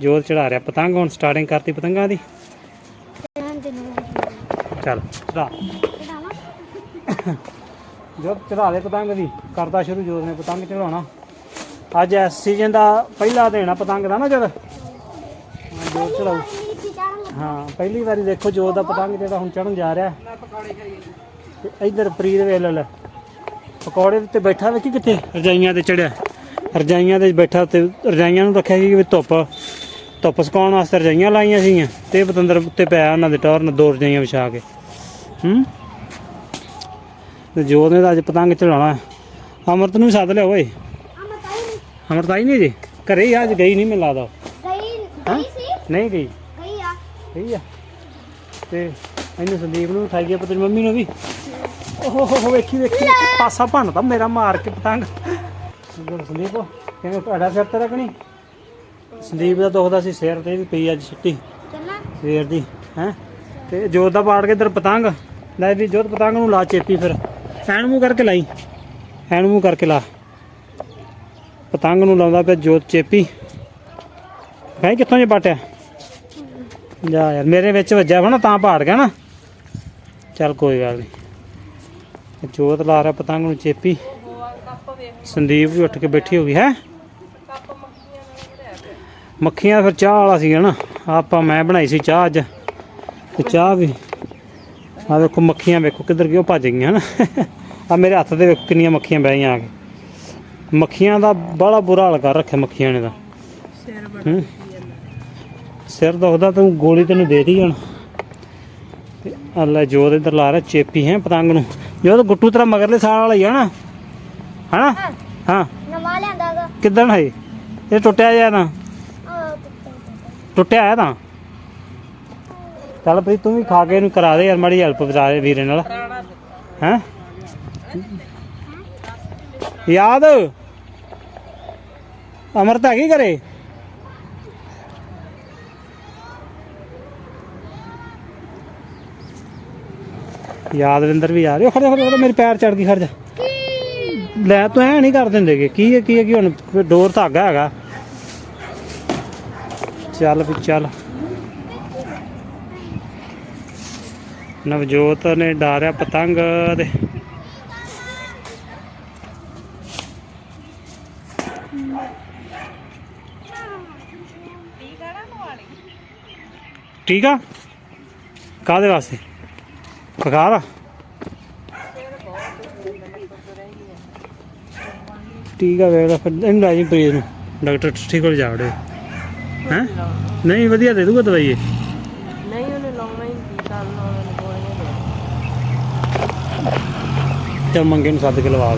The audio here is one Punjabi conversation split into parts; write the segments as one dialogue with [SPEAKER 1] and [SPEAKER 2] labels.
[SPEAKER 1] ਜੋਤ ਚੜਾ ਰਿਹਾ। ਪਤੰਗ ਹੁਣ ਸਟਾਰਟਿੰਗ ਕਰਤੀ ਪਤੰਗਾਂ ਦੀ। ਚੱਲ ਚੜਾ। ਜੋਤ ਚੜਾ ਦੇ ਪਤੰਗ ਦੀ। ਕਰਦਾ ਸ਼ੁਰੂ ਜੋਤ ਨੇ ਪਤੰਗ ਚੜਾਉਣਾ। ਅੱਜ ਇਸ ਸੀਜ਼ਨ ਦਾ ਪਹਿਲਾ ਦਿਨ ਆ ਪਤੰਗ ਦਾ ਨਾ ਜਦ ਜੋਤ ਚੜਾਉ ਹਾਂ ਪਹਿਲੀ ਵਾਰੀ ਦੇਖੋ ਜੋਤ ਦਾ ਪਤੰਗ ਜਿਹੜਾ ਹੁਣ ਚੜਨ ਜਾ ਰਿਹਾ। ਤੇ ਇੱਧਰ ਪ੍ਰੀਤ ਵੇਖ ਲੈ ਪਕੌੜੇ ਉੱਤੇ ਬੈਠਾ ਵੇਖੀ ਕਿੱਥੇ? ਰਜਾਈਆਂ ਤੇ ਚੜਿਆ ਰਜਾਈਆਂ ਤੇ ਬੈਠਾ ਤੇ ਰਜਾਈਆਂ ਨੂੰ ਰੱਖਿਆ ਸੀ ਕਿ ਵੀ ਧੁੱਪ ਧੁੱਪ ਸੁਕਾਉਣ ਵਾਸਤੇ ਰਜਾਈਆਂ ਲਾਈਆਂ ਸੀਗੀਆਂ ਤੇ ਪਤੰਦਰ ਉੱਤੇ ਪਿਆ ਉਹਨਾਂ ਦੇ ਟੌਰ ਨਾਲ ਦੋ ਰਜਾਈਆਂ ਵਿਛਾ ਕੇ। ਹੂੰ? ਤੇ ਜੋਤ ਨੇ ਤਾਂ ਅੱਜ ਪਤੰਗ ਚੜਾਉਣਾ ਅਮਰਤ ਨੂੰ ਵੀ ਸੱਦ ਲਿਆ ਓਏ। ਅਮਰਤ ਆਈ ਨਹੀਂ। ਜੀ? ਘਰੇ ਹੀ ਅੱਜ ਗਈ ਨਹੀਂ ਮੈਨੂੰ ਲੱਗਦਾ।
[SPEAKER 2] ਗਈ ਗਈ ਸੀ?
[SPEAKER 1] ਨਹੀਂ ਗਈ।
[SPEAKER 2] ਗਈ ਆ।
[SPEAKER 1] ਤੇ ਇਹਨੂੰ ਸੰਦੀਪ ਨੂੰ ਉਠਾਈ ਗਿਆ ਪਤਨੀ ਮੰਮੀ ਨੂੰ ਵੀ। ਓਹ ਹੋ ਹੋ ਵੇਖੀ ਵੇਖੀ। ਪਾਸਾ ਭੰਨਦਾ ਮੇਰਾ ਮਾਰ ਕੇ ਪਤੰਗ। ਸੰਦੀਪ ਕਿਵੇਂ ਤੁਹਾਡਾ ਸਿਰ ਤੇ ਰੱਖਣੀ? ਸੰਦੀਪ ਦਾ ਦੁਖਦਾ ਸੀ ਸਿਰ ਤੇ ਵੀ ਪਈ ਅੱਜ ਛੁੱਟੀ।
[SPEAKER 2] ਚੱਲਾਂ।
[SPEAKER 1] ਸਵੇਰ ਦੀ ਹੈ? ਤੇ ਜੋਤ ਦਾ ਪਾੜ ਕੇ ਇਧਰ ਪਤੰਗ। ਲੈ ਵੀ ਜੋਤ ਪਤੰਗ ਨੂੰ ਲਾ ਚੇਪੀ ਫਿਰ। ਐਨ ਮੂੰਹ ਕਰਕੇ ਲਾਈ। ਐਨ ਮੂੰਹ ਕਰਕੇ ਲਾ। ਪਤੰਗ ਨੂੰ ਲਾਉਂਦਾ ਪਿਆ ਜੋਤ ਚੇਪੀ। ਹੈ ਕਿੱਥੋਂ ਜੇ ਪਾਟਿਆ? ਜਾ ਯਾਰ ਮੇਰੇ ਵਿੱਚ ਵੱਜਿਆ ਨਾ ਤਾਂ ਪਾੜ ਗਿਆ ਨਾ। ਚੱਲ ਕੋਈ ਗੱਲ ਨਹੀਂ ਜੋਤ ਲਾ ਰਿਹਾ ਪਤੰਗ ਨੂੰ ਚੇਪੀ। ਸੰਦੀਪ ਵੀ ਉੱਠ ਕੇ ਬੈਠੀ ਹੋ ਗਈ, ਹੈ? ਮੱਖੀਆਂ ਫਿਰ ਚਾਹ ਵਾਲਾ ਸੀ ਨਾ, ਆਪਾਂ ਮੈਂ ਬਣਾਈ ਸੀ ਚਾਹ ਅੱਜ, ਤੇ ਚਾਹ ਵੀ। ਆ ਵੇਖੋ ਮੱਖੀਆਂ ਵੇਖੋ ਕਿੱਧਰ ਗਈਆਂ ਉਹ ਭੱਜ ਗਈਆਂ ਨਾ। ਆ ਮੇਰੇ ਹੱਥ ਦੇ ਵੇਖੋ ਕਿੰਨੀਆਂ ਮੱਖੀਆਂ ਬਹਿ ਗਈਆਂ ਆ ਕੇ। ਮੱਖੀਆਂ ਦਾ ਬੜਾ ਬੁਰਾ ਹਾਲ ਕਰ ਰੱਖਿਆ ਮੱਖੀਆਂ ਨੇ ਤਾਂ। ਸਿਰ ਦੁਖਦਾ ਤੂੰ ਗੋਲੀ ਤੈਨੂੰ ਦੇ ਦੀ ਹੁਣ। ਅੱਲਾ ਜੋਤ ਇੱਧਰ ਲਾ ਰਿਹਾ ਚੇਪੀ ਹੈ ਪਤੰਗ ਨੂੰ। ਜੋਤ ਗੁੱਟੂ ਤੇਰਾ ਮਗਰਲੇ ਸਾਲ ਵਾਲਾ ਹੀ ਆ ਨਾ। ਹਨਾ? ਹਾਂ।
[SPEAKER 2] ਨਵਾਂ ਲਿਆਂਦਾਗਾ।
[SPEAKER 1] ਕਿੱਦਣ ਹੈ ਇਹ ਟੁੱਟਿਆ ਜਾਂ ਨਾ। ਟੁੱਟਿਆ ਹੈ ਤਾਂ? ਚੱਲ ਪ੍ਰੀਤ ਤੂੰ ਵੀ ਖਾ ਕੇ ਇਹਨੂੰ ਕਰਾ ਦੇ ਯਾਰ ਮਾੜੀ ਹੈਲਪ ਬਤਾ ਦੇ ਵੀਰੇ ਨਾਲ। ਹੈ? ਯਾਦ? ਅਮਰਤ ਹੈਗੀ ਘਰੇ? ਯਾਦਵਿੰਦਰ ਵੀ ਆ ਰਿਹਾ। ਖੜ ਖੜ ਮੇਰੇ ਪੈਰ ਚੜ ਗਈ ਖੜ ਜਾ। ਲੈ ਤੂੰ ਐ ਨਹੀਂ ਕਰ ਦਿੰਦੇਗੇ ਕੀ ਹੈ ਕੀ ਹੈ, ਕੀ ਹੁਣ ਡੋਰ ਧਾਗਾ ਹੈਗਾ। ਚੱਲ ਵੀ ਚੱਲ। ਨਵਜੋਤ ਨੇ ਡਾਰਿਆ ਪਤੰਗ ਦੇ ਠੀਕ ਆ? ਕਾਦੇ ਵਾਸਤੇ? ਬੁਖਾਰ ਆ ਠੀਕ ਆ ਵੇਖ ਲੈ ਫਿਰ। ਇਹਨੂੰ ਲੈ ਜੀ ਪ੍ਰੀਤ ਨੂੰ। ਡਾਕਟਰ ਠੀਕ ਕੋਲ ਜਾ ਵੜੇ ਹੈ? ਨਹੀਂ ਵਧੀਆ ਦੇ ਦੂਗਾ ਦਵਾਈ ਇਹ।
[SPEAKER 3] ਨਹੀਂ ਉਹਨੇ ਲਾਉਣਾ ਹੀ ਕੱਲ ਉਹਨੇ ਗੋਲੀਆਂ
[SPEAKER 1] ਤੇ ਮੰਗੇ ਨੂੰ ਸੱਦ ਕੇ ਲਵਾ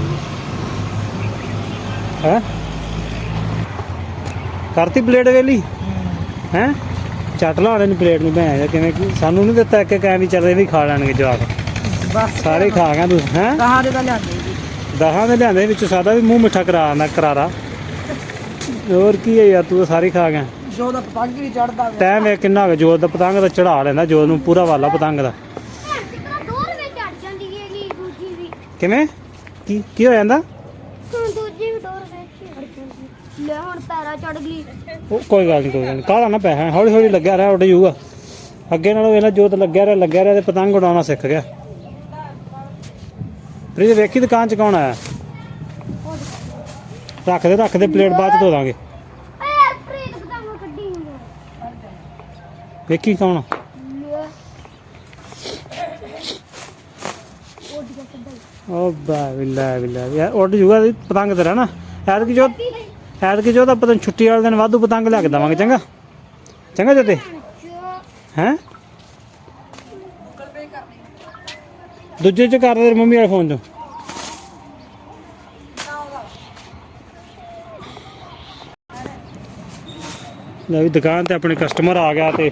[SPEAKER 1] ਹੈ? ਕਰਤੀ ਪਲੇਟ ਵੇਲੀ? ਹੈ? ਚੱਟ ਲਾ ਨੂੰ ਪਲੇਟ ਨੂੰ ਭੈਣ ਜਾ ਕਿਵੇਂ ਕੀ- ਸਾਨੂੰ ਨਹੀਂ ਦਿੱਤਾ ਇੱਕ ਕਹਿ ਵੀ ਚੱਲ ਵੀ ਖਾ ਲੈਣਗੇ ਜਵਾਕ।
[SPEAKER 3] ਬਸ
[SPEAKER 1] ਸਾਰੇ ਖਾ ਗਏ ਤੂੰ ਹੈ?
[SPEAKER 3] ਕਹਾਂ ਦੇ ਤਾਂ ਲਿਆਂਦੇ।
[SPEAKER 1] ਦਹਾਂ ਦੇ ਲਿਆਂਦੇ ਵਿੱਚ ਸਾਦਾ ਵੀ ਮੂੰਹ ਮਿੱਠਾ ਕਰਾ ਆਂਦਾ ਕਰਾਰਾ। ਹੋਰ ਕੀ ਹੈ ਯਾਰ ਤੂੰ ਤਾਂ ਸਾਰੇ ਖਾ ਗਿਆ।
[SPEAKER 3] ਜੋ ਦਾ ਪਤੰਗ ਵੀ ਚੜਦਾ
[SPEAKER 1] ਟਾਈਮ ਵੇ ਕਿੰਨਾ ਹੋ ਜੋਤ ਦਾ ਪਤੰਗ ਦਾ ਚੜਾ ਲੈਂਦਾ ਜੋਤ ਨੂੰ ਪੂਰਾ ਵਾਲਾ ਪਤੰਗ ਦਾ।
[SPEAKER 2] ਕਿਤਨਾ ਦੂਰ ਵਿੱਚ ਚੜ ਜਾਂਦੀ ਹੈਗੀ ਦੂਜੀ ਵੀ
[SPEAKER 1] ਕਿਵੇਂ? ਕੀ ਕੀ ਹੋ ਜਾਂਦਾ
[SPEAKER 2] ਹੁਣ ਦੂਜੀ ਵੀ ਦੂਰ ਵਿੱਚ ਚੜ ਜਾਂਦੀ ਲੈ ਹੁਣ ਪੈਰਾ ਚੜ ਗਈ।
[SPEAKER 1] ਉਹ ਕੋਈ ਗੱਲ ਨਹੀਂ ਕੋਈ ਗੱਲ ਨਹੀਂ ਕਾਹਦਾ ਨਾ ਪੈਸਾ ਹੌਲੀ ਹੌਲੀ ਲੱਗਿਆ ਰਿਹਾ ਉੱਡ ਜਾਊਗਾ। ਅੱਗੇ ਨਾਲੋਂ ਇਹਨਾਂ ਜੋਤ ਲੱਗਿਆ ਰਿਹਾ ਲੱਗਿਆ ਰਿਹਾ ਤੇ ਪਤੰਗ ਉਡਾਉਣਾ ਸਿੱਖ ਗਿਆ। ਪ੍ਰੀਤ, ਵੇਖੀ ਦੁਕਾਨ ਚ ਕੌਣ ਆਇਆ? ਰੱਖ ਦੇ ਰੱਖ ਦੇ ਪਲੇਟ, ਬਾਅਦ ਚ ਧੋ ਦਾਂਗੇ। ਵੇਖੀ ਕੌਣ ਆ?
[SPEAKER 2] ਲੈ ਉਹ ਦੀ ਕੱਢੀ
[SPEAKER 1] ਬਾ ਬਿੱਲਾ ਬਿੱਲਾ ਯਾਰ ਉੱਡ ਜੂਗਾ ਪਤੰਗ ਤੇਰਾ ਨਾ। ਐਤਕੀ ਜੋ ਐਤਕੀ ਜੋ ਤਾਂ ਪਤਾ ਛੁੱਟੀ ਵਾਲੇ ਦਿਨ ਵਾਧੂ ਪਤੰਗ ਲਿਆ ਕੇ ਦੇਵਾਂਗੇ, ਚੰਗਾ? ਚੰਗਾ ਜੋਤੇ? ਹੈ? ਦੂਜੇ ਚ ਕਰ ਦੇ ਮੰਮੀ ਵਾਲੇ ਫੋਨ ਚੋਂ। ਲੈ ਵੀ ਦੁਕਾਨ ਤੇ ਆਪਣੇ ਕਸਟਮਰ ਆ ਗਿਆ ਤੇ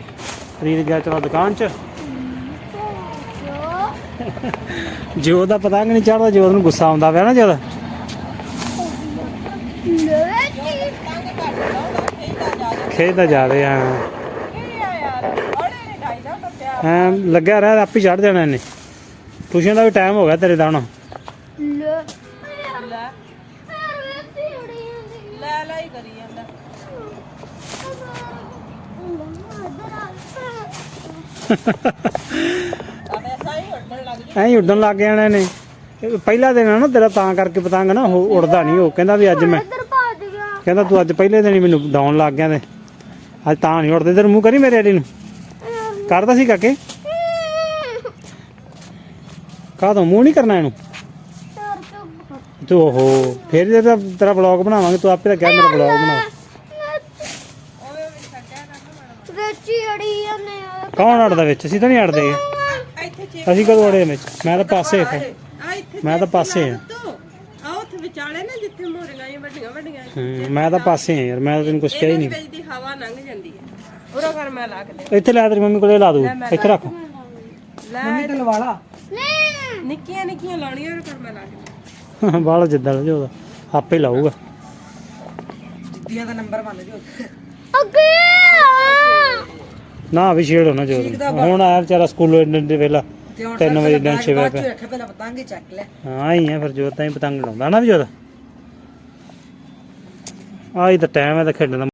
[SPEAKER 1] ਖਰੀਦ ਗਿਆ ਚਲੋ ਦੁਕਾਨ ਚ। ਜੋ ਦਾ ਪਤੰਗ ਨਹੀਂ ਚੜਦਾ ਜੋ ਨੂੰ ਗੁੱਸਾ ਆਉਂਦਾ ਪਿਆ ਨਾ ਜਦ।
[SPEAKER 2] ਲੈ
[SPEAKER 1] ਖੇਡਦਾ ਜਾ ਰਹੇ ਆ। ਹਾਂ ਲੱਗਿਆ ਰਿਹਾ ਆਪੇ ਚੜ ਜਾਣਾ ਇਹਨੇ। ਟਿਊਸ਼ਨ ਦਾ ਵੀ ਟਾਈਮ ਹੋ ਗਿਆ ਤੇਰੇ ਦਾ ਹੁਣ।
[SPEAKER 2] ਲੈ। ਯਾਰ
[SPEAKER 3] ਲੈ
[SPEAKER 2] ਯਾਰ ਵੇਖੀ ਉੜੀ ਜਾਂਦੀ।
[SPEAKER 3] ਲੈ ਲੈ ਹੀ ਕਰੀ ਜਾਂਦਾ
[SPEAKER 1] ਐਂ ਹੀ ਉੱਡਣ ਲੱਗ ਜਾਣੇ ਨੇ ਪਹਿਲਾ ਦਿਨ ਆ ਨਾ ਤੇਰਾ ਤਾਂ ਕਰਕੇ ਪਤੰਗ ਨਾ ਉਹ ਉੜਦਾ ਨਹੀਂ ਉਹ। ਕਹਿੰਦਾ ਵੀ ਅੱਜ ਮੈਂ
[SPEAKER 2] ਇੱਧਰ ਭੱਜ ਗਿਆ।
[SPEAKER 1] ਕਹਿੰਦਾ ਤੂੰ ਅੱਜ ਪਹਿਲੇ ਦਿਨ ਹੀ ਮੈਨੂੰ ਡਾਉਣ ਲੱਗ ਗਿਆ ਤੇ। ਅੱਜ ਤਾਂ ਨਹੀਂ ਉੜਦੇ ਇਧਰ ਮੂੰਹ ਕਰੀ ਮੇਰੇ ਅੜੀ ਨੂੰ? ਕਰਦਾ ਸੀ ਕਾਕੇ? ਕਾਹ ਤੋਂ ਮੂੰਹ ਨਹੀਂ ਕਰਨਾ ਇਹਨੂੰ? ਤੂੰ ਓਹੋ ਫੇਰ ਜੇ ਤੇਰਾ ਤੇਰਾ ਬਲੌਗ ਬਣਾਵਾਂਗੇ ਤੂੰ ਆਪੇ ਤਾਂ ਕਹਿ ਮੇਰਾ ਬਲੌਗ ਬਣਾ।
[SPEAKER 2] ਵਿੱਚ ਹੀ ਅੜੀ ਜਾਂਦੇ ਆ।
[SPEAKER 1] ਕੌਣ ਅੜਦਾ ਵਿੱਚ? ਅਸੀਂ ਤਾਂ ਨਹੀਂ ਅੜਦੇ। ਅਸੀਂ ਕਦੋਂ ਅੜੇ ਵਿੱਚ? ਮੈਂ ਤਾਂ ਪਾਸੇ ਇੱਥੇ। ਮੈਂ ਤਾਂ ਪਾਸੇ ਆ।
[SPEAKER 3] ਤੂੰ ਆ ਉੱਥੇ ਵਿਚਾਲੇ ਨਾ ਜਿੱਥੇ ਮੋਰੀਆਂ ਹੀ ਵੱਡੀਆਂ ਵੱਡੀਆਂ
[SPEAKER 1] ਹੂੰ, ਮੈਂ ਤਾਂ ਪਾਸੇ ਆ ਯਾਰ ਮੈਂ ਤਾਂ ਤੈਨੂੰ ਕੁਝ ਕਿਹਾ ਹੀ ਨਹੀਂ।
[SPEAKER 3] ਵਿੱਚ ਦੀ ਹਵਾ ਲੰਘ ਜਾਂਦੀ ਹੈ। ਪੂਰਾ ਘਰ ਮੈਂ ਲਾ ਕੇ ਦੇ
[SPEAKER 1] ਇੱਥੇ ਲੈ ਤੇਰੀ ਮੰਮੀ ਕੋਲੇ ਲਾ ਦੂ। ਇੱਥੇ ਰੱਖ।
[SPEAKER 3] ਲੈ ਮੰਮੀ ਤੇ ਲਵਾ ਲਾ।
[SPEAKER 2] ਨਹੀਂ
[SPEAKER 3] ਨਿੱਕੀਆਂ ਨਿੱਕੀਆਂ ਲਾਉਣੀਆਂ ਘਰ ਮੈਂ ਲਾ ਕੇ ਦੇ
[SPEAKER 1] ਬਾਹਲਾ ਜਿੱਦਾਂ ਦਾ ਜੋ ਆਪੇ ਲਾਊਗਾ।
[SPEAKER 3] ਦੀਆਂ ਦਾ ਨੰਬਰ ਬਣ ਜੋ
[SPEAKER 2] ਅੱਗੇ ਆ।
[SPEAKER 1] ਨਾ ਵੀ ਛੇੜੋ ਨਾ ਜੋ ਹੁਣ ਆਇਆ ਵਿਚਾਰਾ ਸਕੂਲੋਂ ਇੰਨੇ ਦੇ ਵੇਲਾ 3 ਵਜੇ ਦਿਨ 6 ਵਜੇ।
[SPEAKER 3] ਰੱਖ ਪਹਿਲਾਂ ਪਤੰਗ ਹੀ ਚੱਕ ਲੈ
[SPEAKER 1] ਹਾਂ ਹੀ ਆ ਫਿਰ ਜੋਤ ਤਾਂ ਹੀ ਪਤੰਗ ਉਡਾਉਂਦਾ ਨਾ ਵੀ ਜੋਤ। ਆਹੀ ਤਾਂ ਟਾਈਮ ਹੈ ਤਾਂ ਖੇਡਣ ਦਾ